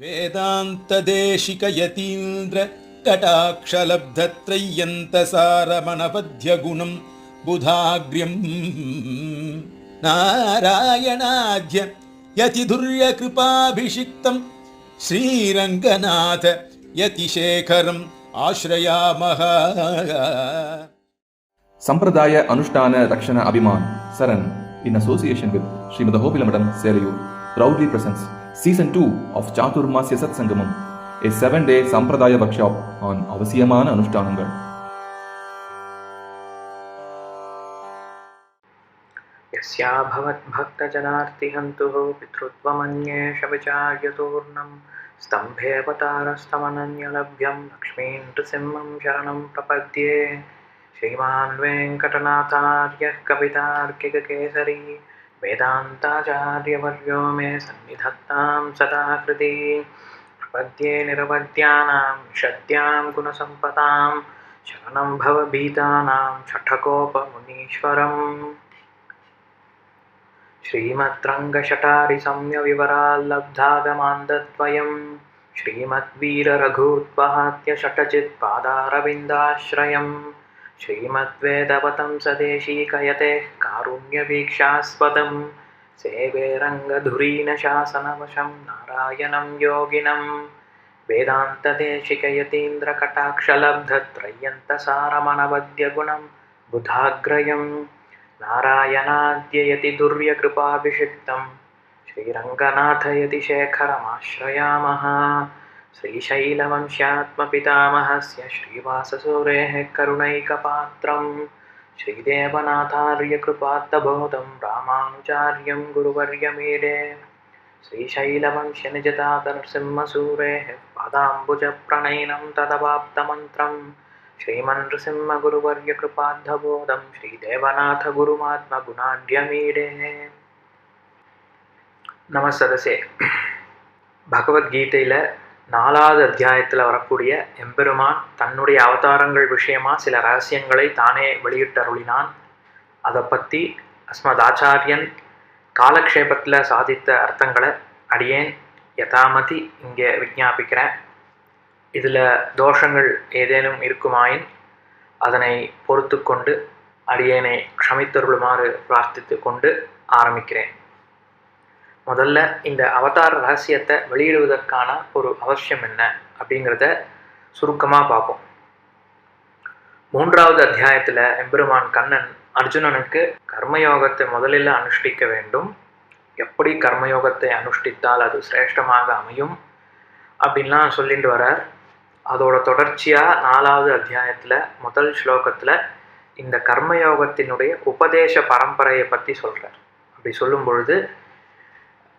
वेदान्तदेशिकयतीन्द्र कटाक्षलब्धत्रय्यन्तसारमनपद्यगुणम् बुधाग्र्यम् नारायणाद्य यतिधुर्यकृपाभिषिक्तम् श्रीरङ्गनाथ यतिशेखरम् आश्रयामः ಸಂಪ್ರದಾಯ ಅನುಷ್ಠಾನ ರಕ್ಷಣಾ ಅಭಿಮಾನ್ ಸರನ್ in association with ಶ್ರೀಮದ ಹೋಬಿಲಮಠಂ ಸೇರೆಯೂರ್ proudly presents Season 2 of Chaturmasya Satsangamam a 7-day Sampradaya workshop on Avasiyamana Anushthanangal. यस्या भवद्भक्तजनार्तिहन्तुः पितृत्वमन्येषविचार्यतूर्णम् स्तम्भेऽवतारस्तमनन्यलभ्यं लक्ष्मीं नृसिंहं शरणं प्रपद्ये श्रीमान् वेङ्कटनाथार्यः कवितार्किककेसरी वेदान्ताचार्यवर्यो मे सन्निधत्तां सदा कृति प्रपद्ये निरवद्यानां षद्यां गुणसम्पदां शरणं भवभीतानां छठकोपमुनीश्वरम् श्रीमद्रङ्गशटारिसंयविवराल्लब्धागमान्दद्वयं श्रीमद्वीररघूत्वहात्य श्रीमद्वेदवतं सदेशीकयते कारुण्यवीक्षास्पदं सेवे रङ्गधुरीनशासनवशं नारायणं योगिनं। वेदान्तदेशिकयतीन्द्रकटाक्षलब्धत्रय्यन्तसारमनवद्यगुणं बुधाग्रयम्। नारायणाद्ययति दुर्यकृपाभिषिक्तं श्रीरङ्गनाथयति शेखरमाश्रयामः श्रीशैलवंश्यात्मपितामहस्य श्रीवाससूरेः करुणैकपात्रं श्रीदेवनाथार्यकृपात्तबोधं रामानुचार्यं गुरुवर्यमीडे श्रीशैलवंश्यनिजतातनृसिंहसूरेः पादाम्बुजप्रणयनं तदवाप्तमन्त्रं श्रीमन्नृसिंहगुरुवर्यकृपाद्धबोधं श्रीदेवनाथगुरुमात्मगुणाढ्यमीडे नमः सदसे भगवद्गीतैயில் நாலாவது அத்தியாயத்தில் வரக்கூடிய எம்பெருமான் தன்னுடைய அவதாரங்கள் விஷயமா சில ரகசியங்களை தானே வெளியிட்டருளினான். அதை பற்றி அஸ்மத் ஆச்சாரியன் காலக்ஷேபத்தில் சாதித்த அர்த்தங்களை அடியேன் யதாமதி இங்கே விஜாபிக்கிறேன் இதில் தோஷங்கள் ஏதேனும் இருக்குமாயின் அதனை பொறுத்து கொண்டு அடியேனை க்ஷமித்தருளுமாறு பிரார்த்தித்து கொண்டு ஆரம்பிக்கிறேன். முதல்ல இந்த அவதார ரகசியத்தை வெளியிடுவதற்கான ஒரு அவசியம் என்ன அப்படிங்கிறத சுருக்கமாக பார்ப்போம். மூன்றாவது அத்தியாயத்தில் எம்பெருமான் கண்ணன் அர்ஜுனனுக்கு கர்மயோகத்தை முதலில் அனுஷ்டிக்க வேண்டும். எப்படி கர்மயோகத்தை அனுஷ்டித்தால் அது சிரேஷ்டமாக அமையும் அப்படின்லாம் சொல்லிட்டு வரார். அதோட தொடர்ச்சியாக நாலாவது அத்தியாயத்தில் முதல் ஸ்லோகத்தில் இந்த கர்மயோகத்தினுடைய உபதேச பரம்பரையை பற்றி சொல்கிறார் அப்படி சொல்லும் பொழுது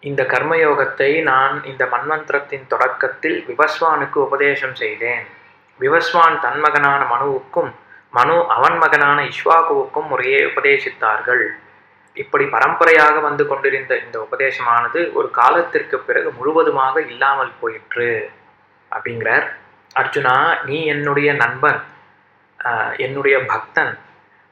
இந்த கர்மயோகத்தை நான் இந்த மன்வந்திரத்தின் தொடக்கத்தில் விவஸ்வானுக்கு உபதேசம் செய்தேன். விவஸ்வான் தன் மகனான மனுவுக்கும் மனு அவன் மகனான இஷ்வாகுவுக்கும் முறையே உபதேசித்தார்கள். இப்படி பரம்பரையாக வந்து கொண்டிருந்த இந்த உபதேசமானது ஒரு காலத்திற்கு பிறகு முழுவதுமாக இல்லாமல் போயிற்று அப்படிங்கிறார். அர்ஜுனா நீ என்னுடைய நண்பன் என்னுடைய பக்தன்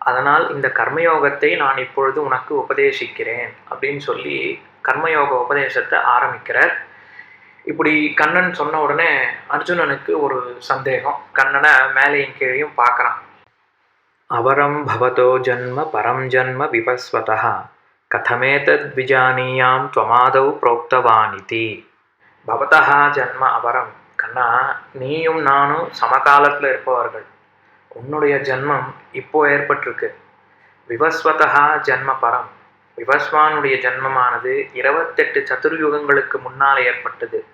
அதனால் இந்த கர்மயோகத்தை நான் இப்பொழுது உனக்கு உபதேசிக்கிறேன் அப்படின்னு சொல்லி கர்மயோக உபதேசத்தை ஆரம்பிக்கிறார். இப்படி கண்ணன் சொன்ன உடனே அர்ஜுனனுக்கு ஒரு சந்தேகம். கண்ணனை மேலேயும் கீழையும் பார்க்குறான். அவரம் பவதோ ஜன்ம பரம் ஜன்ம விவஸ்வதா கதமேதத் விஜானியாம் துவமாதவ் புரோக்தவானிதி. பவதா ஜன்ம அவரம். கண்ணா நீயும் நானும் சமகாலத்தில் இருப்பவர்கள். உன்னுடைய ஜன்மம் இப்போ ஏற்பட்டிருக்கு. விவஸ்வதா ஜன்ம பரம். விவஸ்வானுடைய ஜென்மமானது இருபத்தெட்டு சதுர்யுகங்களுக்கு முன்னால் ஏற்பட்டது.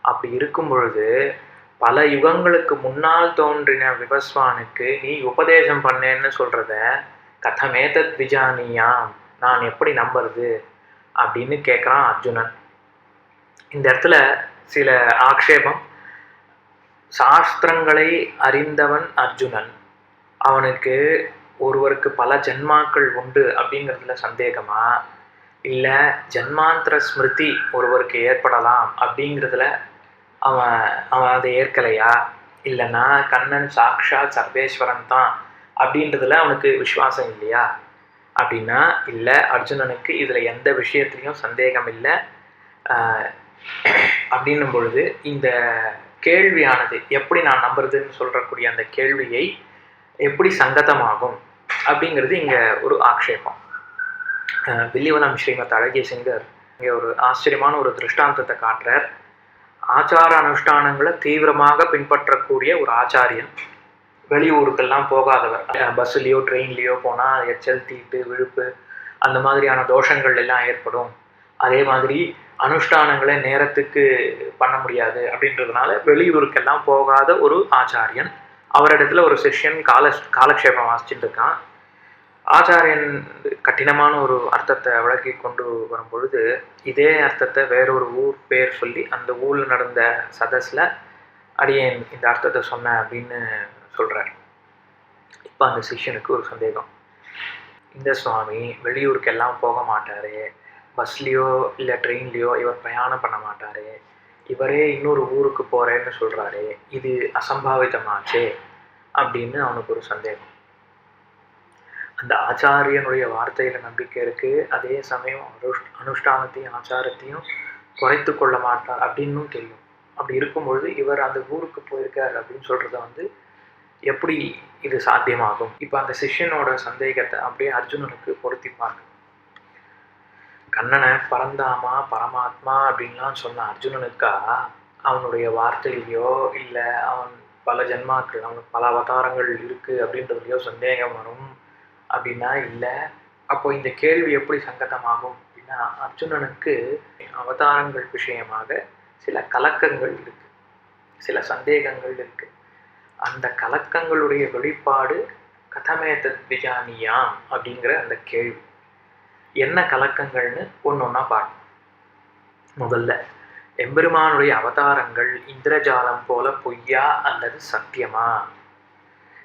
அப்படி இருக்கும் பொழுது பல யுகங்களுக்கு முன்னால் தோன்றின விவஸ்வானுக்கு நீ உபதேசம் பண்ணேன்னு சொல்கிறத கதமேதத் விஜானியாம். நான் எப்படி நம்புறது? அப்படின்னு கேட்குறான் அர்ஜுனன். இந்த இடத்துல சில ஆக்ஷேபம். சாஸ்திரங்களை அறிந்தவன் அர்ஜுனன். அவனுக்கு ஒருவருக்கு பல ஜென்மாக்கள் உண்டு அப்படிங்கிறதுல சந்தேகமா? இல்லை ஜென்மாந்திர ஸ்மிருதி ஒருவருக்கு ஏற்படலாம் அப்படிங்கிறதுல அவன் அவன் அதை ஏற்கலையா? இல்லைன்னா கண்ணன் சாக்ஷாத் சர்வேஸ்வரன் தான் அப்படின்றதுல அவனுக்கு விசுவாசம் இல்லையா? அப்படின்னா இல்லை அர்ஜுனனுக்கு இதில் எந்த விஷயத்துலையும் சந்தேகம் இல்லை. அப்படின்னும் பொழுது இந்த கேள்வியானது எப்படி நான் நம்புறதுன்னு சொல்கிறக்கூடிய அந்த கேள்வியை எப்படி சங்கதமாகும் அப்படிங்கிறது இங்கே ஒரு ஆக்ஷேபம். வில்லிவனம் ஸ்ரீமத் அழகிய சிங்கர் இங்கே ஒரு ஆச்சரியமான ஒரு திருஷ்டாந்தத்தை காட்டுறார். ஆச்சார அனுஷ்டானங்களை தீவிரமாக பின்பற்றக்கூடிய ஒரு ஆச்சாரியன். வெளியூருக்கெல்லாம் போகாதவர். பஸ்ஸுலேயோ ட்ரெயின்லேயோ போனால் எச்சல் தீட்டு விழுப்பு அந்த மாதிரியான தோஷங்கள் எல்லாம் ஏற்படும். அதே மாதிரி அனுஷ்டானங்களை நேரத்துக்கு பண்ண முடியாது அப்படின்றதுனால வெளியூருக்கெல்லாம் போகாத ஒரு ஆச்சாரியன். அவரிடத்துல ஒரு சிஷ்யன் கால காலக்ஷேபம் வாசிச்சுட்டு இருக்கான். ஆச்சாரியன் கடினமான ஒரு அர்த்தத்தை விளக்கி கொண்டு வரும் பொழுது இதே அர்த்தத்தை வேறொரு ஊர் பேர் சொல்லி அந்த ஊரில் நடந்த சதஸில் அடியேன் இந்த அர்த்தத்தை சொன்னேன் அப்படின்னு சொல்கிறார் இப்போ அந்த சிஷ்யனுக்கு ஒரு சந்தேகம். இந்த சுவாமி வெளியூருக்கெல்லாம் போக மாட்டாரு. பஸ்லேயோ இல்லை ட்ரெயின்லேயோ இவர் பிரயாணம் பண்ண மாட்டாரு. இவரே இன்னொரு ஊருக்கு போகிறேன்னு சொல்கிறாரு இது அசம்பாவிதமாச்சே அப்படின்னு அவனுக்கு ஒரு சந்தேகம். அந்த ஆச்சாரியனுடைய வார்த்தையில் நம்பிக்கை இருக்கு. அதே சமயம் அனுஷ் அனுஷ்டானத்தையும் ஆச்சாரத்தையும் குறைத்து கொள்ள மாட்டார் அப்படின்னும் தெரியும். அப்படி இருக்கும்பொழுது இவர் அந்த ஊருக்கு போயிருக்கார் அப்படின்னு சொல்கிறத வந்து எப்படி இது சாத்தியமாகும்? இப்போ அந்த சிஷ்யனோட சந்தேகத்தை அப்படியே அர்ஜுனனுக்கு பொருத்திப்பாங்க. கண்ணனை பரந்தாமா பரமாத்மா அப்படின்லாம் சொன்ன அர்ஜுனனுக்கா அவனுடைய வார்த்தையிலையோ இல்லை அவன் பல ஜென்மாக்கள் அவனுக்கு பல அவதாரங்கள் இருக்குது அப்படின்றதுலையோ சந்தேகம் வரும் அப்படின்னா இல்லை. அப்போ இந்த கேள்வி எப்படி சங்கதமாகும் அப்படின்னா அர்ஜுனனுக்கு அவதாரங்கள் விஷயமாக சில கலக்கங்கள் இருக்குது சில சந்தேகங்கள் இருக்குது அந்த கலக்கங்களுடைய வெளிப்பாடு கதமே விஜானியாம் அப்படிங்கிற அந்த கேள்வி. என்ன கலக்கங்கள்னு ஒன்று ஒன்றா பார்க்கணும் முதல்ல எம்பெருமானுடைய அவதாரங்கள் இந்திரஜாலம் போல பொய்யா அல்லது சத்தியமா?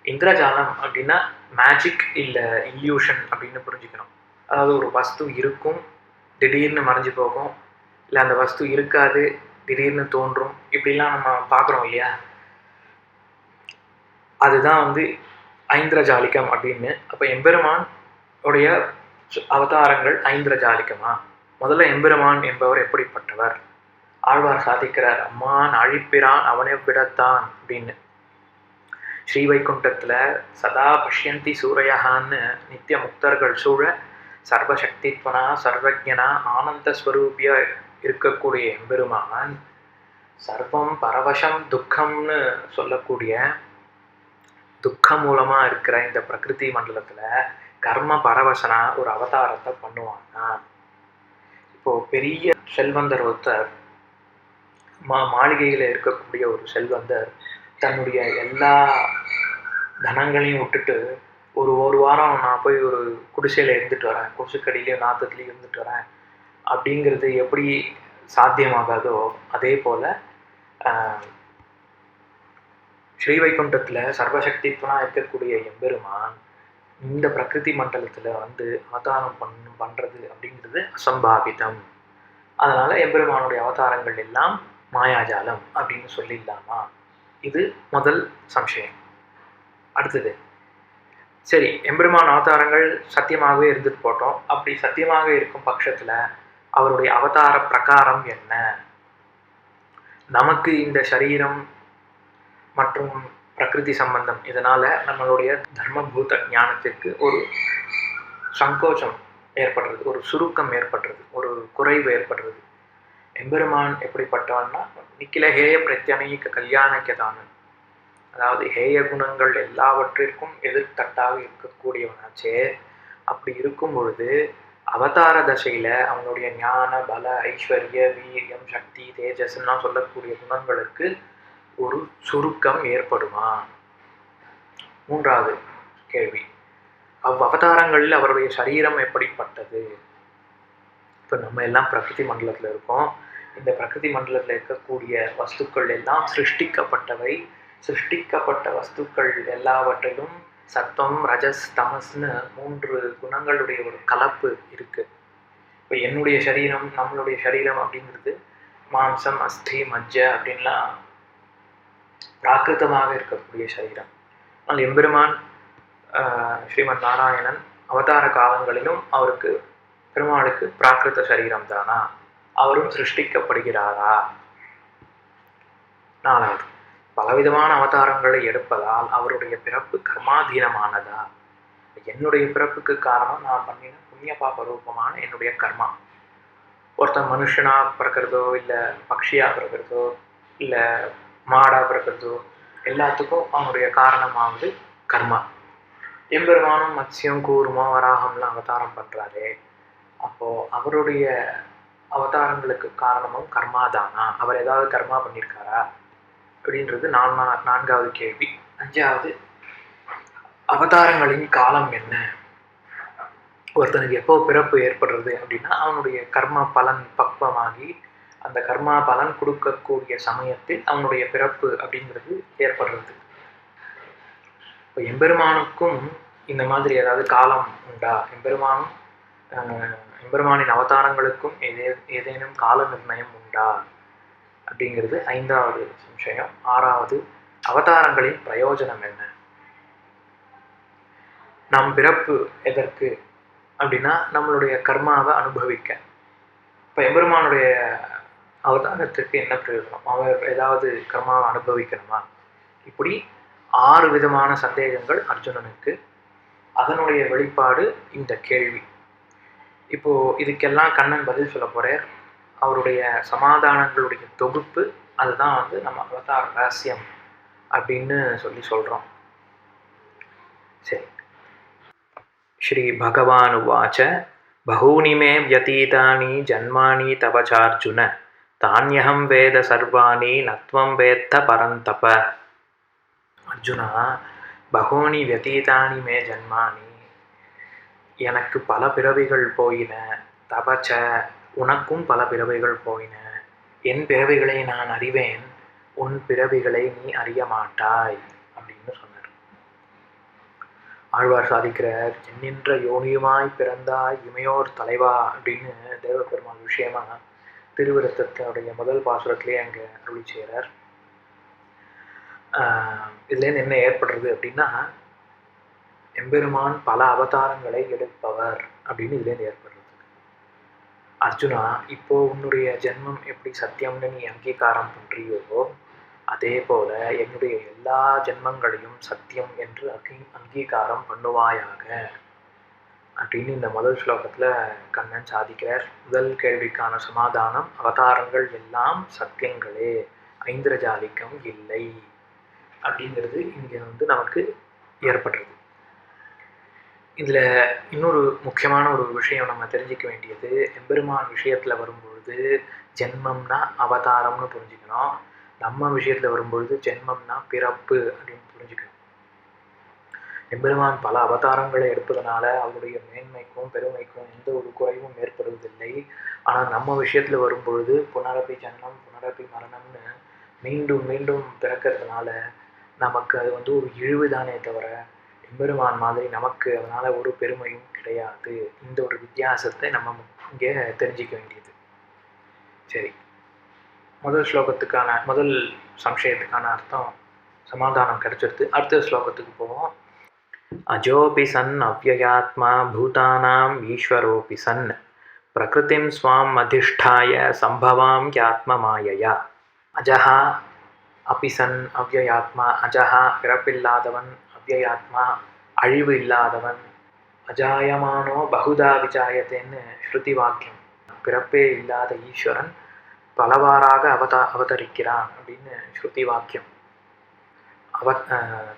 இந்திரஜாலம் அப்படின்னா மேஜிக் இல்லை இல்யூஷன் அப்படின்னு புரிஞ்சுக்கணும். அதாவது ஒரு வஸ்து இருக்கும் திடீர்னு மறைஞ்சு போகும். இல்லை அந்த வஸ்து இருக்காது திடீர்னு தோன்றும். இப்படிலாம் நம்ம பார்க்குறோம் இல்லையா? அதுதான் வந்து ஐந்திரஜாலிகம் அப்படின்னு. அப்போ எம்பெருமான் உடைய அவதாரங்கள் ஐந்திரஜாலிகமா? முதல்ல எம்பெருமான் என்பவர் எப்படிப்பட்டவர்? ஆழ்வார் சாதிக்கிறார் அம்மான் அழிப்பிறான் அவனை விடத்தான் அப்படின்னு. ஸ்ரீவைகுண்டத்தில் சதா பஷ்யந்தி சூரையகான்னு நித்திய முக்தர்கள் சூழ சர்வசக்தித்வனா சர்வஜனா ஆனந்த ஸ்வரூபியா இருக்கக்கூடிய எம்பெருமான் சர்வம் பரவசம் துக்கம்னு சொல்லக்கூடிய துக்கம் மூலமாக இருக்கிற இந்த பிரகிருதி மண்டலத்தில் கர்ம பரவசனா ஒரு அவதாரத்தை பண்ணுவான்னா இப்போ பெரிய செல்வந்தர் ஒருத்தர் மா மாளிகையில் இருக்கக்கூடிய ஒரு செல்வந்தர் தன்னுடைய எல்லா தனங்களையும் விட்டுட்டு ஒரு ஒரு வாரம் நான் போய் ஒரு குடிசையில் இருந்துட்டு வரேன் கொசுக்கடியிலையும் நாத்தத்துலேயும் இருந்துட்டு வரேன் அப்படிங்கிறது எப்படி சாத்தியமாகாதோ அதே போல் ஸ்ரீவைகுண்டத்தில் சர்வசக்தித்வனாக இருக்கக்கூடிய எம்பெருமான் இந்த பிரகிருதி மண்டலத்தில் வந்து அவதாரம் பண்ணு பண்ணுறது அப்படிங்கிறது அசம்பாவிதம். அதனால் எம்பெருமானுடைய அவதாரங்கள் எல்லாம் மாயாஜாலம் அப்படின்னு சொல்லிடலாமா? இது முதல் சம்சயம். அடுத்தது சரி எம்பெருமான் அவதாரங்கள் சத்தியமாகவே இருந்துட்டு போட்டோம். அப்படி சத்தியமாக இருக்கும் பட்சத்தில் அவருடைய அவதார பிரகாரம் என்ன? நமக்கு இந்த சரீரம் மற்றும் பிரகிருதி சம்பந்தம். இதனால் நம்மளுடைய தர்மபூத ஞானத்திற்கு ஒரு சங்கோச்சம் ஏற்படுறது ஒரு சுருக்கம் ஏற்படுறது ஒரு குறைவு ஏற்படுறது. எம்பெருமான் எப்படிப்பட்டவன்னா நிக்கில ஹேய பிரத்யனைக்க கல்யாணக்கதானன் அதாவது ஹேய குணங்கள் எல்லாவற்றிற்கும் எதிர்த்தட்டாக இருக்கக்கூடியவனாச்சே. அப்படி இருக்கும் பொழுது அவதார தசையில் அவனுடைய ஞான பல ஐஸ்வர்ய வீரியம் சக்தி தேஜஸ்லாம் சொல்லக்கூடிய குணங்களுக்கு ஒரு சுருக்கம் ஏற்படுமா? மூன்றாவது கேள்வி. அவ் அவதாரங்களில் அவருடைய சரீரம் எப்படிப்பட்டது? இப்போ நம்ம எல்லாம் பிரகிருதி மண்டலத்தில் இருக்கோம். இந்த பிரகிருதி மண்டலத்தில் இருக்கக்கூடிய வஸ்துக்கள் எல்லாம் சிருஷ்டிக்கப்பட்டவை. சிருஷ்டிக்கப்பட்ட வஸ்துக்கள் எல்லாவற்றிலும் சத்தம் ரஜஸ் தமஸ்னு மூன்று குணங்களுடைய ஒரு கலப்பு இருக்குது இப்போ என்னுடைய சரீரம் நம்மளுடைய சரீரம் அப்படிங்கிறது மாம்சம் அஸ்தி மஜ்ஜ அப்படின்லாம் பிராகிருதமாக இருக்கக்கூடிய சரீரம். ஆனால் எம்பெருமான் ஸ்ரீமன் நாராயணன் அவதார காலங்களிலும் அவருக்கு பெருமாளுக்கு பிராகிருத சரீரம் தானா? அவரும் சிருஷ்டிக்கப்படுகிறாரா? நாலாவது பலவிதமான அவதாரங்களை எடுப்பதால் அவருடைய பிறப்பு கர்மாதீனமானதா? என்னுடைய பிறப்புக்கு காரணம் நான் பண்ணின புண்ணிய பாப ரூபமான என்னுடைய கர்மா. ஒருத்தன் மனுஷனா பிறக்கிறதோ இல்லை பக்ஷியா பிறக்கிறதோ இல்லை மாடா பிறக்கிறதோ எல்லாத்துக்கும் அவனுடைய காரணமாவது கர்மா. எம்பெருமானும் மத்ஸ்யம் கூர்மா வராகம்லாம் அவதாரம் பண்றாரே. அப்போ அவருடைய அவதாரங்களுக்கு காரணமும் கர்மா தானா? அவர் ஏதாவது கர்மா பண்ணியிருக்காரா அப்படின்றது நான்கா நான்காவது கேள்வி. அஞ்சாவது அவதாரங்களின் காலம் என்ன? ஒருத்தனுக்கு எப்போ பிறப்பு ஏற்படுறது அப்படின்னா அவனுடைய கர்ம பலன் பக்குவமாகி அந்த கர்மா பலன் கொடுக்கக்கூடிய சமயத்தில் அவனுடைய பிறப்பு அப்படிங்கிறது ஏற்படுறது. இப்போ எம்பெருமானுக்கும் இந்த மாதிரி ஏதாவது காலம் உண்டா? எம்பெருமானும் எம்பெருமானின் அவதாரங்களுக்கும் ஏதே ஏதேனும் கால நிர்ணயம் உண்டா? அப்படிங்கிறது ஐந்தாவது விஷயம். ஆறாவது அவதாரங்களின் பிரயோஜனம் என்ன? நம் பிறப்பு எதற்கு? அப்படின்னா நம்மளுடைய கர்மாவை அனுபவிக்க. இப்போ எம்பெருமானுடைய அவதாரத்துக்கு என்ன பிரயோஜனம்? அவர் ஏதாவது கர்மாவை அனுபவிக்கணுமா? இப்படி ஆறு விதமான சந்தேகங்கள் அர்ஜுனனுக்கு. அதனுடைய வெளிப்பாடு இந்த கேள்வி. இப்போ இதுக்கெல்லாம் கண்ணன் பதில் சொல்ல போறார். அவருடைய சமாதானங்களுடைய தொகுப்பு அதுதான் வந்து நம்ம அவதார ரகசியம் அப்படின்னு சொல்லி சொல்றோம். சரி. ஸ்ரீ பகவான் உவாச்ச பகூனி மே வியதீதானி ஜன்மானி தவச்சார்ஜுன தானியகம் வேத சர்வாணி நத்வம் வேத்த பரந்தப. அர்ஜுனா பகோனி வெதீதானி மே ஜன்மானி. எனக்கு பல பிறவிகள் போயின தபச்ச உனக்கும் பல பிறவிகள் போயின. என் பிறவிகளை நான் அறிவேன் உன் பிறவிகளை நீ அறிய மாட்டாய் அப்படின்னு சொன்னார். ஆழ்வார் சாதிக்கிறார் எண்ணின்ற யோனியுமாய் பிறந்தாய் இமையோர் தலைவா அப்படின்னு தேவபெருமான் விஷயமா திருவிருத்தத்தினுடைய முதல் பாசுரத்திலேயே அங்கே அருளி செய்கிறார். இதுலேருந்து என்ன ஏற்படுறது அப்படின்னா எம்பெருமான் பல அவதாரங்களை எடுப்பவர் அப்படின்னு இதுலேருந்து ஏற்படுறது. அர்ஜுனா இப்போ உன்னுடைய ஜென்மம் எப்படி சத்தியம்னு நீ அங்கீகாரம் பண்ணுறியோ அதே போல என்னுடைய எல்லா ஜென்மங்களையும் சத்தியம் என்று அங்கீ அங்கீகாரம் பண்ணுவாயாக. அப்படின்னு இந்த முதல் ஸ்லோகத்தில் கண்ணன் சாதிக்கிறார். முதல் கேள்விக்கான சமாதானம் அவதாரங்கள் எல்லாம் சத்தியங்களே ஐந்திரஜாலிக்கம் இல்லை அப்படிங்கிறது இங்கே வந்து நமக்கு ஏற்படுறது. இதுல இன்னொரு முக்கியமான ஒரு விஷயம் நம்ம தெரிஞ்சுக்க வேண்டியது எம்பெருமான் விஷயத்துல வரும்பொழுது ஜென்மம்னா அவதாரம்னு புரிஞ்சுக்கணும். நம்ம விஷயத்துல வரும்பொழுது ஜென்மம்னா பிறப்பு அப்படின்னு புரிஞ்சுக்கணும். எம்பெருமான் பல அவதாரங்களை எடுப்பதனால அவருடைய மேன்மைக்கும் பெருமைக்கும் எந்த ஒரு குறைவும் ஏற்படுவதில்லை. ஆனால் நம்ம விஷயத்தில் வரும்பொழுது புனரப்பி ஜன்னம் புனரப்பி மரணம்னு மீண்டும் மீண்டும் பிறக்கிறதுனால நமக்கு அது வந்து ஒரு இழிவுதானே தவிர எம்பெருமான் மாதிரி நமக்கு அதனால் ஒரு பெருமையும் கிடையாது. இந்த ஒரு வித்தியாசத்தை நம்ம இங்கே தெரிஞ்சிக்க வேண்டியது. சரி. முதல் ஸ்லோகத்துக்கான முதல் சம்சயத்துக்கான அர்த்தம் சமாதானம் கிடைச்சிருது. அடுத்த ஸ்லோகத்துக்கு போவோம். அஜோபி சன் அவ்வயாத்மா பூதானாம் ஈஸ்வரோபி சன் பிரகிருதிம் ஸ்வாம் அதிஷ்டாய சம்பவாம் யாத்ம மாயையா அஜஹா அபிசன் அவ்யயாத்மா அஜஹா பிறப்பில்லாதவன் அவ்யயாத்மா அழிவு இல்லாதவன் அஜாயமானோ பகுதா விஜாயத்தேன்னு ஸ்ருதி வாக்கியம் பிறப்பே இல்லாத ஈஸ்வரன் பலவாறாக அவதா அவதரிக்கிறான் அப்படின்னு ஸ்ருதி வாக்கியம் அவ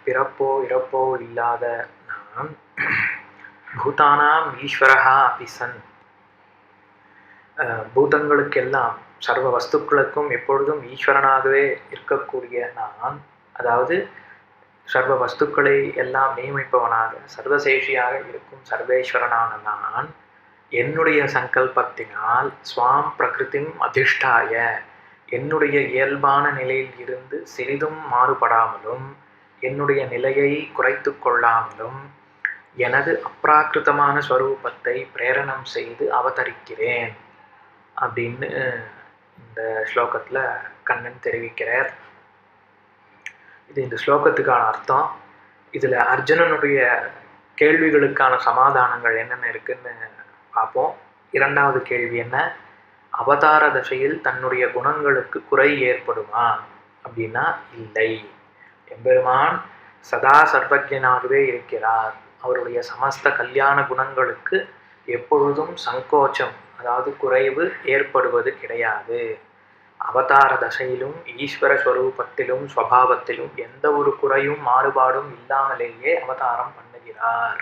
பிறப்போ இறப்போ இல்லாத நான் பூதானாம் ஈஸ்வரகா அபிசன் அஹ், பூதங்களுக்கெல்லாம் சர்வ வஸ்துக்களுக்கும் எப்பொழுதும் ஈஸ்வரனாகவே இருக்கக்கூடிய நான் அதாவது சர்வ வஸ்துக்களை எல்லாம் நியமிப்பவனாக சர்வசேஷியாக இருக்கும் சர்வேஸ்வரனான நான் என்னுடைய சங்கல்பத்தினால் ஸ்வாம் பிரகிருதிம் அதிஷ்டாய. என்னுடைய இயல்பான நிலையில் இருந்து சிறிதும் மாறுபடாமலும் என்னுடைய நிலையை குறைத்து கொள்ளாமலும் எனது அப்ராக்கிருதமான ஸ்வரூபத்தை பிரேரணம் செய்து அவதரிக்கிறேன் அப்படின்னு இந்த ஸ்லோகத்தில் கண்ணன் தெரிவிக்கிறார். இது இந்த ஸ்லோகத்துக்கான அர்த்தம். இதில் அர்ஜுனனுடைய கேள்விகளுக்கான சமாதானங்கள் என்னென்ன இருக்குன்னு பார்ப்போம். இரண்டாவது கேள்வி என்ன? அவதார தசையில் தன்னுடைய குணங்களுக்கு குறை ஏற்படுமா? அப்படின்னா இல்லை. எம்பெருமான் சதா சர்வஜனாகவே இருக்கிறார். அவருடைய சமஸ்த கல்யாண குணங்களுக்கு எப்பொழுதும் சங்கோச்சம் அதாவது குறைவு ஏற்படுவது கிடையாது. அவதார தசையிலும் ஈஸ்வர ஸ்வரூபத்திலும் ஸ்வபாவத்திலும் எந்த ஒரு குறையும் மாறுபாடும் இல்லாமலேயே அவதாரம் பண்ணுகிறார்.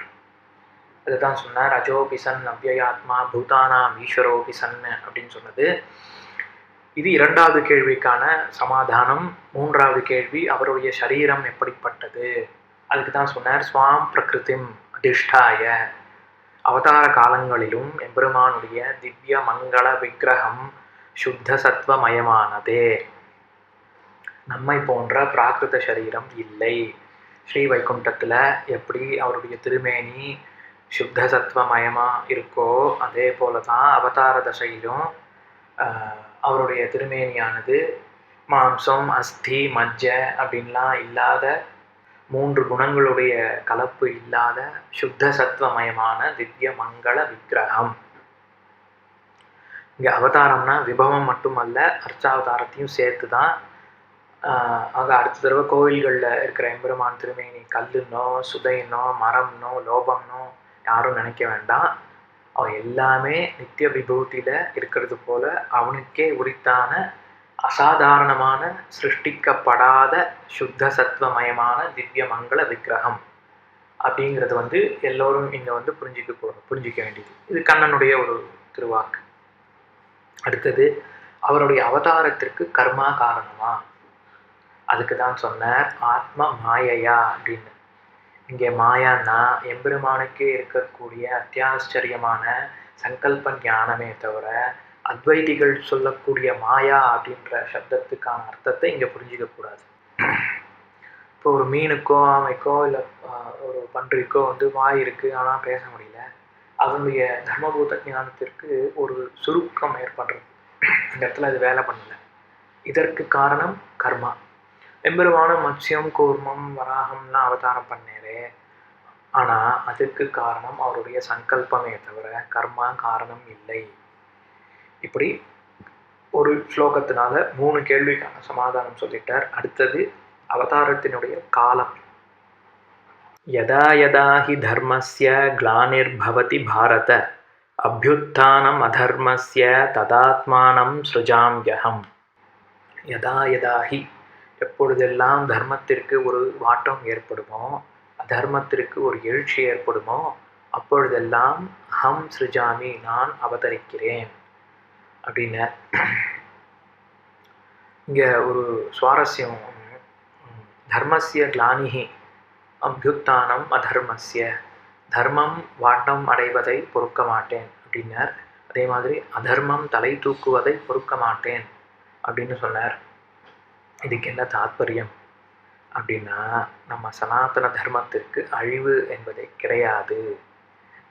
அதுதான் சொன்னார். அஜோபிசன் அவ்யயாத்மா பூதானாம் ஈஸ்வரோபிசன் அப்படின்னு சொன்னது. இது இரண்டாவது கேள்விக்கான சமாதானம். மூன்றாவது கேள்வி அவருடைய சரீரம் எப்படிப்பட்டது? அதுக்கு தான் சொன்னார் சுவாம் பிரகிருதிம் அதிஷ்டாய. அவதார காலங்களிலும் எம்பெருமானுடைய திவ்ய மங்கள விக்கிரகம் சுத்த சத்வமயமானதே. நம்மை போன்ற பிராகிருத சரீரம் இல்லை. ஸ்ரீ வைகுண்டத்தில் எப்படி அவருடைய திருமேனி சுத்த சத்வமயமாக இருக்கோ அதே போல தான் அவதார தசையிலும் அவருடைய திருமேனியானது மாம்சம் அஸ்தி மஜ்ஜ அப்படின்லாம் இல்லாத மூன்று குணங்களுடைய கலப்பு இல்லாத சுத்த சத்வமயமான திவ்ய மங்கள விக்கிரகம். இங்கே அவதாரம்னா விபவம் மட்டுமல்ல அர்ச்சாவதாரத்தையும் சேர்த்து தான் ஆக அடுத்த தடவை கோவில்களில் இருக்கிற எம்பெருமான் திருமேனி கல்லுன்னோ சுதைன்னோ மரம்னோ லோபம்னோ யாரும் நினைக்க வேண்டாம். அவன் எல்லாமே நித்திய விபூதியில் இருக்கிறது போல அவனுக்கே உரித்தான அசாதாரணமான சிருஷ்டிக்கப்படாத சுத்த சத்வமயமான திவ்ய மங்கள விக்கிரகம். அப்படிங்கிறது வந்து எல்லோரும் இங்கே வந்து புரிஞ்சிக்க போ- புரிஞ்சிக்க வேண்டியது. இது கண்ணனுடைய ஒரு திருவாக்கு. அடுத்தது அவருடைய அவதாரத்திற்கு கர்மா காரணமா? அதுக்கு தான் சொன்னார் ஆத்ம மாயையா அப்படின்னு. இங்கே மாயான்னா எம்பெருமானுக்கே இருக்கக்கூடிய அத்தியாச்சரியமான சங்கல்ப ஞானமே தவிர அத்வைதிகள் சொல்லக்கூடிய மாயா அப்படின்ற சப்தத்துக்கான அர்த்தத்தை இங்கே புரிஞ்சிக்கக்கூடாது இப்போ ஒரு மீனுக்கோ ஆமைக்கோ இல்லை ஒரு பன்றிக்கோ வந்து வாய் இருக்குது ஆனால் பேச முடியல. அதனுடைய தர்மபூத ஞானத்திற்கு ஒரு சுருக்கம் ஏற்படுறது இந்த இடத்துல அது வேலை பண்ணல. இதற்கு காரணம் கர்மா. எம்பெருமானும் மத்ஸ்யம் கூர்மம் வராகம்லாம் அவதாரம் பண்ணாரு. ஆனால் அதுக்கு காரணம் அவருடைய சங்கல்பமே தவிர கர்மா காரணம் இல்லை. இப்படி ஒரு ஸ்லோகத்தினால மூணு கேள்விக்கான சமாதானம் சொல்லிட்டார். அடுத்தது அவதாரத்தினுடைய காலம். யதா யதா ஹி தர்மஸ்ய கிளானிர்பவதி பாரத. அபியுத்தானம் அதர்மஸ்ய ததாத்மானம் சிருஜாம்யகம் யதா யதா ஹி எப்பொழுதெல்லாம் தர்மத்திற்கு ஒரு வாட்டம் ஏற்படுமோ அதர்மத்திற்கு ஒரு எழுச்சி ஏற்படுமோ அப்பொழுதெல்லாம் ஹம் சிருஜாமி நான் அவதரிக்கிறேன். அப்படின்னு இங்கே ஒரு சுவாரஸ்யம் தர்மசிய கிளானிகி அபியுத்தானம் அதர்மசிய தர்மம் வாட்டம் அடைவதை பொறுக்க மாட்டேன் அப்படின்னார். அதே மாதிரி அதர்மம் தலை தூக்குவதை பொறுக்க மாட்டேன் அப்படின்னு சொன்னார். இதுக்கு என்ன தாத்பரியம்? அப்படின்னா நம்ம சனாதன தர்மத்திற்கு அழிவு என்பதே கிடையாது.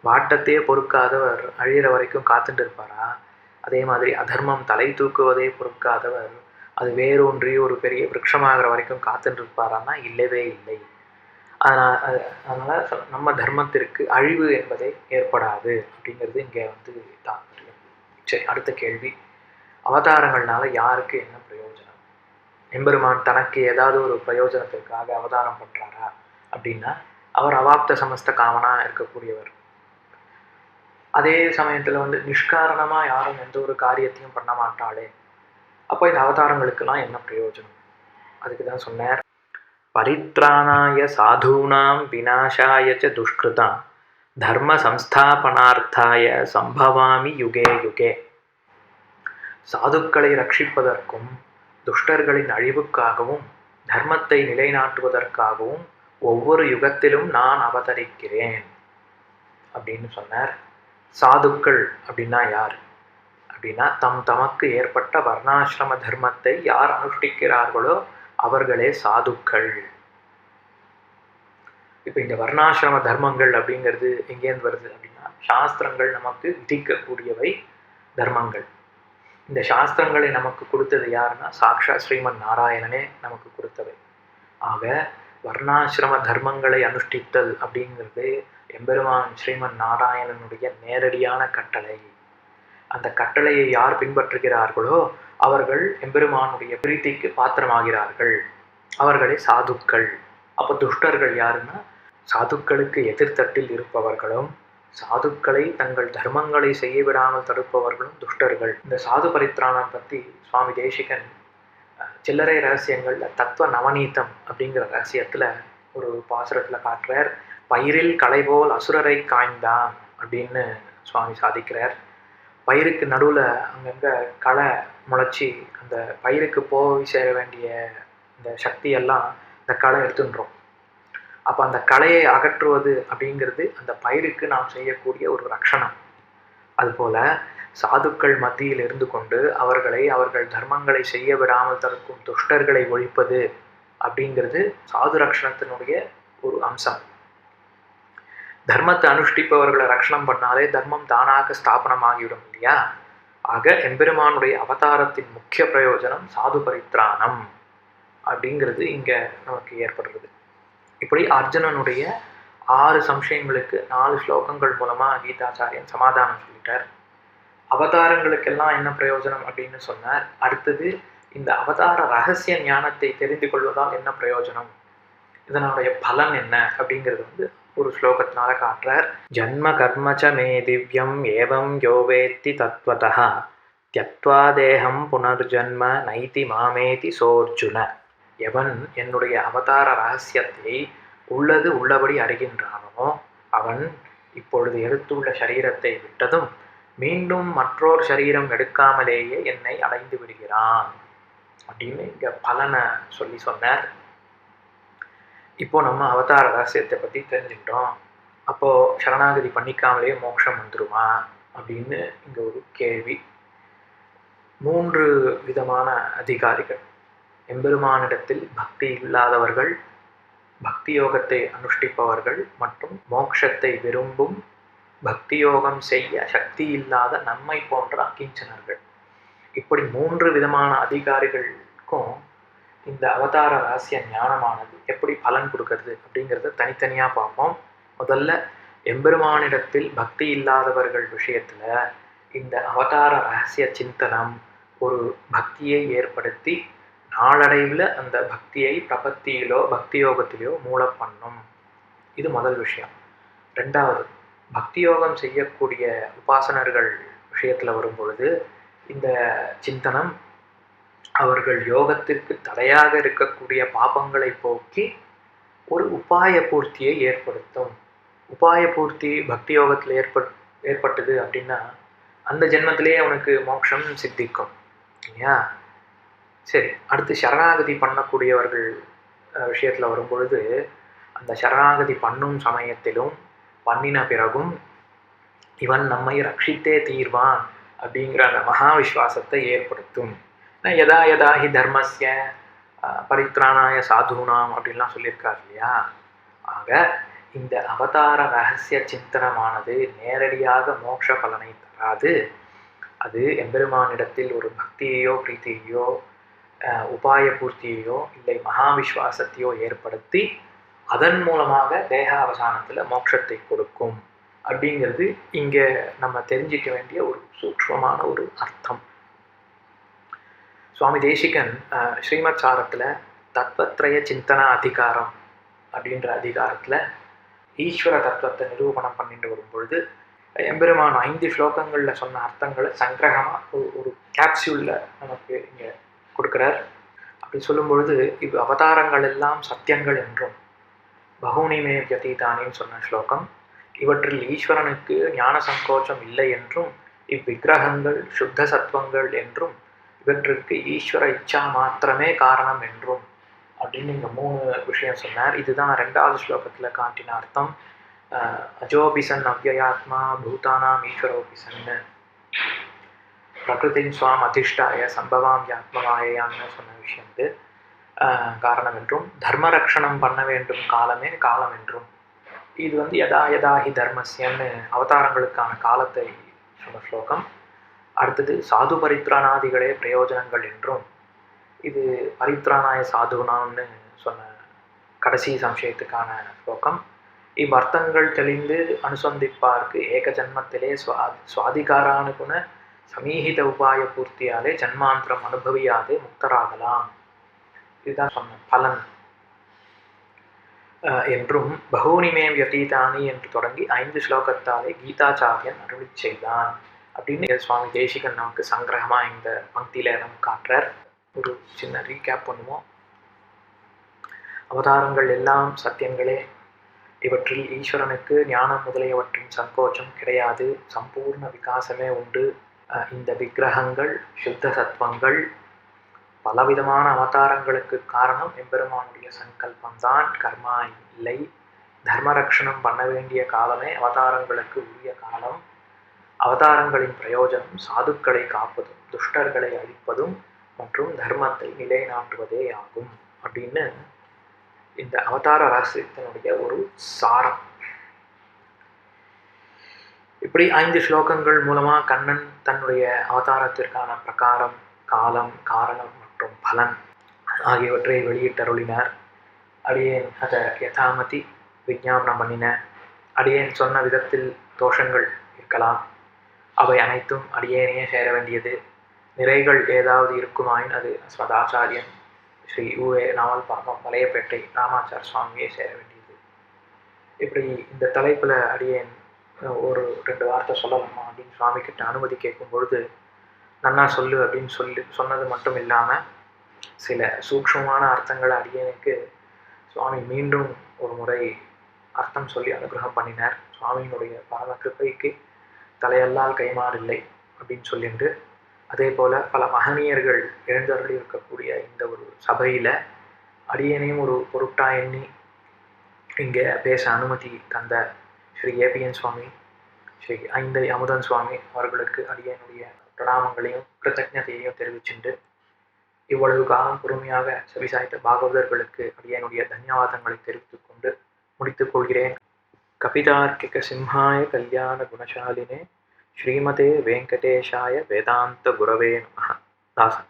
வாட்டத்தையே பொறுக்காதவர் அழிகிற வரைக்கும் காத்துட்டு இருப்பாரா? அதே மாதிரி அதர்மம் தலை தூக்குவதை பொறுக்காதவர் அது வேரூன்றி ஒரு பெரிய விரக்ஷமாகிற வரைக்கும் காத்துட்டு இருப்பாரான்னா இல்லவே இல்லை. அதனால் அது அதனால் நம்ம தர்மத்திற்கு அழிவு என்பதே ஏற்படாது அப்படிங்கிறது இங்கே வந்து தாத்பரியம். சரி அடுத்த கேள்வி. அவதாரங்கள்னால யாருக்கு என்ன எம்பெருமான் தனக்கு ஏதாவது ஒரு பிரயோஜனத்திற்காக அவதாரம் பண்றாரா அப்படின்னா அவர் அவாப்த சமஸ்த காமனா இருக்கக்கூடியவர். அதே சமயத்துல வந்து நிஷ்காரணமா யாரும் எந்த ஒரு காரியத்தையும் பண்ண மாட்டாளே. அப்போ இந்த அவதாரங்களுக்கெல்லாம் என்ன பிரயோஜனம்? அதுக்கு தான் சொன்னார். பரித்ராணாய சாதூனாம் விநாசாய ச துஷ்கிருதாம். தர்ம சம்ஸ்தாபனார்த்தாய சம்பவாமி யுகே யுகே. சாதுக்களை ரட்சிப்பதற்கும் துஷ்டர்களின் அழிவுக்காகவும் தர்மத்தை நிலைநாட்டுவதற்காகவும் ஒவ்வொரு யுகத்திலும் நான் அவதரிக்கிறேன் அப்படின்னு சொன்னார். சாதுக்கள் அப்படின்னா யார்? அப்படின்னா தம் தமக்கு ஏற்பட்ட வர்ணாசிரம தர்மத்தை யார் அனுஷ்டிக்கிறார்களோ அவர்களே சாதுக்கள். இப்போ இந்த வர்ணாசிரம தர்மங்கள் அப்படிங்கிறது எங்கேருந்து வருது அப்படின்னா சாஸ்திரங்கள் நமக்கு விதிக்கக்கூடியவை தர்மங்கள். இந்த சாஸ்திரங்களை நமக்கு கொடுத்தது யாருன்னா சாக்ஷா ஸ்ரீமன் நாராயணனே நமக்கு கொடுத்தவை. ஆக வர்ணாசிரம தர்மங்களை அனுஷ்டித்தல் அப்படிங்கிறது எம்பெருமான் ஸ்ரீமன் நாராயணனுடைய நேரடியான கட்டளை. அந்த கட்டளையை யார் பின்பற்றுகிறார்களோ அவர்கள் எம்பெருமானுடைய பிரீத்திக்கு பாத்திரமாகிறார்கள். அவர்களே சாதுக்கள். அப்போ துஷ்டர்கள் யாருன்னா சாதுக்களுக்கு எதிர்த்தட்டில் இருப்பவர்களும் சாதுக்களை தங்கள் தர்மங்களை செய்ய விடாமல் தடுப்பவர்களும் துஷ்டர்கள். இந்த சாது பரித்ராணம் பற்றி சுவாமி தேசிகன் சில்லறை ரகசியங்களில் தத்துவ நவநீதம் அப்படிங்கிற ரகசியத்தில் ஒரு பாசுரத்தில் காட்டுறார். பயிரில் களை போல் அசுரரை காய்ந்தான் அப்படின்னு சுவாமி சாதிக்கிறார். பயிருக்கு நடுவில் அங்கங்கே களை முளைச்சி அந்த பயிருக்கு போய் சேர வேண்டிய இந்த சக்தியெல்லாம் இந்த களை எடுத்துன்றோம். அப்போ அந்த களையை அகற்றுவது அப்படிங்கிறது அந்த பயிருக்கு நாம் செய்யக்கூடிய ஒரு ரக்ஷணம். அதுபோல சாதுக்கள் மத்தியில் இருந்து கொண்டு அவர்களை அவர்கள் தர்மங்களை செய்ய விடாமல் தடுக்கும் துஷ்டர்களை ஒழிப்பது அப்படிங்கிறது சாது ரக்ஷணத்தினுடைய ஒரு அம்சம். தர்மத்தை அனுஷ்டிப்பவர்களை ரக்ஷணம் பண்ணாலே தர்மம் தானாக ஸ்தாபனமாகிவிடும் இல்லையா? ஆக எம்பெருமானுடைய அவதாரத்தின் முக்கிய பிரயோஜனம் சாது பரித்ராணம் அப்படிங்கிறது இங்கே நமக்கு ஏற்படுறது இப்படி அர்ஜுனனுடைய ஆறு சம்சயங்களுக்கு நாலு ஸ்லோகங்கள் மூலமாக கீதாச்சாரியன் சமாதானம் சொல்லிட்டார். அவதாரங்களுக்கெல்லாம் என்ன பிரயோஜனம் அப்படின்னு சொன்னார். அடுத்தது இந்த அவதார ரகசிய ஞானத்தை தெரிந்து கொள்வதால் என்ன பிரயோஜனம்? இதனுடைய பலன் என்ன? அப்படிங்கிறது வந்து ஒரு ஸ்லோகத்தினால காட்டுறார். ஜன்ம கர்மச்ச மே திவ்யம் ஏவம் யோவேத்தி தத்வதா தியக்வா தேகம் புனர்ஜன்ம நைதி மாமேதி சோர்ஜுன. எவன் என்னுடைய அவதார ரகசியத்தை உள்ளது உள்ளபடி அறிகின்றானோ அவன் இப்பொழுது எடுத்துள்ள சரீரத்தை விட்டதும் மீண்டும் மற்றொரு சரீரம் எடுக்காமலேயே என்னை அடைந்து விடுகிறான். அப்படின்னு இங்கே பலனை சொல்லி சொன்னார். இப்போ நம்ம அவதார ரகசியத்தை பற்றி தெரிஞ்சுக்கிட்டோம். அப்போது சரணாகதி பண்ணிக்காமலே மோட்சம் வந்துடுமா அப்படின்னு இங்கே ஒரு கேள்வி. மூன்று விதமான அதிகாரிகள். எம்பெருமானிடத்தில் பக்தி இல்லாதவர்கள் பக்தி யோகத்தை அனுஷ்டிப்பவர்கள் மற்றும் மோட்சத்தை விரும்பும் பக்தி யோகம் செய்ய சக்தி இல்லாத நம்மை போன்ற அகிஞ்சனர்கள் இப்படி மூன்று விதமான அதிகாரிகளுக்கும் இந்த அவதார ரகசிய ஞானமானது எப்படி பலன் கொடுக்கறது அப்படிங்கிறத தனித்தனியாக பார்ப்போம். முதல்ல எம்பெருமானிடத்தில் பக்தி இல்லாதவர்கள் விஷயத்தில் இந்த அவதார ரகசிய சிந்தனம் ஒரு பக்தியை ஏற்படுத்தி நாளடைவில் அந்த பக்தியை பிரபத்தியிலோ பக்தி யோகத்திலோ மூலம் பண்ணும். இது முதல் விஷயம். ரெண்டாவது பக்தி யோகம் செய்யக்கூடிய உபாசனர்கள் விஷயத்தில் வரும் பொழுது இந்த சிந்தனம் அவர்கள் யோகத்திற்கு தடையாக இருக்கக்கூடிய பாபங்களை போக்கி ஒரு உபாய பூர்த்தியை ஏற்படுத்தும். உபாய பூர்த்தி பக்தி யோகத்தில் ஏற்பட் ஏற்பட்டது அப்படின்னா அந்த ஜென்மத்திலேயே அவனுக்கு மோட்சம் சித்திக்கும். இல்லையா? சரி அடுத்து சரணாகதி பண்ணக்கூடியவர்கள் விஷயத்தில் வரும்பொழுது அந்த சரணாகதி பண்ணும் சமயத்திலும் பண்ணின பிறகும் இவன் நம்மை ரட்சித்தே தீர்வான் அப்படிங்கிற அந்த மகா விஸ்வாசத்தை ஏற்படுத்தும் எதா எதா ஹி தர்மஸ்ய பரித்ராணாய சாதுனாம் அப்படின்லாம் சொல்லியிருக்கார் இல்லையா? ஆக இந்த அவதார ரகசிய சிந்தனமானது நேரடியாக மோட்ச பலனை தராது. அது எம்பெருமானிடத்தில் ஒரு பக்தியையோ பிரீத்தியையோ உபாய பூர்த்தியையோ இல்லை மகாவிஸ்வாசத்தையோ ஏற்படுத்தி அதன் மூலமாக தேக அவசானத்தில் மோட்சத்தை கொடுக்கும். அப்படிங்கிறது இங்கே நம்ம தெரிஞ்சிக்க வேண்டிய ஒரு சூக்ஷ்மமான ஒரு அர்த்தம். சுவாமி தேசிகன் ஸ்ரீமத் சாரத்தில் தத்வத்ரய சிந்தனா அதிகாரம் அப்படின்ற அதிகாரத்தில் ஈஸ்வர தத்துவத்தை நிரூபணம் பண்ணிட்டு வரும்பொழுது எம்பெருமான் ஐந்து ஸ்லோகங்களில் சொன்ன அர்த்தங்களை சங்கிரகமாக ஒரு ஒரு கேப்சியூலில் நமக்கு இங்கே கொடுக்குறார். அப்படி சொல்லும் பொழுது இவ் அவதாரங்கள் எல்லாம் சத்தியங்கள் என்றும் பகுனிமே வியதீதானின்னு சொன்ன ஸ்லோகம். இவற்றில் ஈஸ்வரனுக்கு ஞான சங்கோச்சம் இல்லை என்றும் இவ்விக்கிரகங்கள் சுத்த சத்துவங்கள் என்றும் இவற்றிற்கு ஈஸ்வர இச்சா மாத்திரமே காரணம் என்றும் அப்படின்னு இங்கே மூணு விஷயம் சொன்னார். இதுதான் ரெண்டாவது ஸ்லோகத்தில் காட்டின அர்த்தம். அஜோபிசன் அவ்யயாத்மா பூதானாம் ஈஸ்வரோபிசன்னு. பிரகிருதின் சுவாம் அதிஷ்டாய சம்பவாம் யாத்மவாயான்னு சொன்ன விஷயம் இது காரணம் என்றும் தர்ம ரக்ஷணம் பண்ண வேண்டும் காலமே காலம் என்றும் இது வந்து யதா யதா ஹி தர்மஸ்யன்னு அவதாரங்களுக்கான காலத்தை சொன்ன ஸ்லோகம் அடுத்தது சாது பரித்ராணாதிகளே பிரயோஜனங்கள் என்றும் இது பரித்ராணாய சாதுனான்னு சொன்ன கடைசி சம்சயத்துக்கான ஸ்லோகம் இவ்வர்த்தங்கள் தெளிந்து அனுசந்திப்பார்க்கு ஏக ஜன்மத்திலே சுவா சுவாதிகாரானுக்குன்னு சமீகித உபாய பூர்த்தியாலே ஜன்மாந்திரம் அனுபவியாதே முக்தராகலாம். இதுதான் சொன்ன பலன். அஹ், என்றும் பகூனிமே வியதீதானி என்று தொடங்கி ஐந்து ஸ்லோகத்தாலே கீதாச்சாரியன் அருளி செய்தான். அப்படின்னு சுவாமி தேசிகன் நமக்கு சங்கிரகமாக இந்த பங்கியில் நம்ம காட்டுறார். ஒரு சின்ன ரீகேப் பண்ணுவோம். அவதாரங்கள் எல்லாம் சத்தியங்களே. இவற்றில் ஈஸ்வரனுக்கு ஞானம் முதலியவற்றின் சங்கோச்சம் கிடையாது. சம்பூர்ண விகாசமே உண்டு. இந்த விக்கிரகங்கள் சுத்த சத்வங்கள் பலவிதமான அவதாரங்களுக்கு காரணம் எம்பெருமானுடைய சங்கல்பம்தான். கர்மா இல்லை. தர்மரக்ஷணம் பண்ண வேண்டிய காலமே அவதாரங்களுக்கு உரிய காலம். அவதாரங்களின் பிரயோஜனம் சாதுக்களை காப்பதும் துஷ்டர்களை அழிப்பதும் மற்றும் தர்மத்தை நிலைநாட்டுவதே ஆகும் அப்படின்னு இந்த அவதார ரகசியத்தினுடைய ஒரு சாரம். இப்படி ஐந்து ஸ்லோகங்கள் மூலமாக கண்ணன் தன்னுடைய அவதாரத்திற்கான பிரகாரம் காலம் காரணம் மற்றும் பலன் ஆகியவற்றை வெளியிட்டருளினார். அடியேன் அதை யதாமதி விஜாபனம் பண்ணின. அடியேன் சொன்ன விதத்தில் தோஷங்கள் இருக்கலாம். அவை அனைத்தும் அடியேனையே சேர வேண்டியது. நிறைகள் ஏதாவது இருக்குமாயின் அது ஸ்வதாச்சாரியன் ஸ்ரீ ஊவே நாவல் பாகம் வலையப்பேட்டை ராமாச்சார சுவாமியே சேர வேண்டியது. இப்படி இந்த தலைப்பில் அடியேன் ஒரு ரெண்டு வார்த்தை சொல்லலாமா அப்படின்னு சுவாமி கிட்ட அனுமதி கேட்கும்பொழுது நன்னா சொல்லு அப்படின்னு சொல்லி சொன்னது மட்டும் இல்லாமல் சில சூக்ஷமான அர்த்தங்களை அடியனுக்கு சுவாமி மீண்டும் ஒரு முறை அர்த்தம் சொல்லி அனுகிரகம் பண்ணினார். சுவாமியினுடைய பரம கிருப்பைக்கு தலையல்லால் கைமாறில்லை அப்படின்னு சொல்லிட்டு அதே போல் பல மகனியர்கள் எழுந்தருளி இருக்கக்கூடிய இந்த ஒரு சபையில் அடியனையும் ஒரு பொருட்டா எண்ணி இங்கே பேச அனுமதி தந்த ஸ்ரீ ஏபிஎன் சுவாமி ஸ்ரீ ஐந்தை அமுதன் சுவாமி அவர்களுக்கு அடியனுடைய பிரணாமங்களையும் கிருத்தஜதையையும் தெரிவிச்சுண்டு இவ்வளவு காலம் பொறுமையாக செவிசாய்த்த பாகவதர்களுக்கு அடியனுடைய தன்யவாதங்களை தெரிவித்துக் கொண்டு முடித்துக் கொள்கிறேன். கபிதார்க்கிக சிம்ஹாய கல்யாண குணசாலினே ஸ்ரீமதே வெங்கடேஷாய வேதாந்த குரவே நம. தாசன்.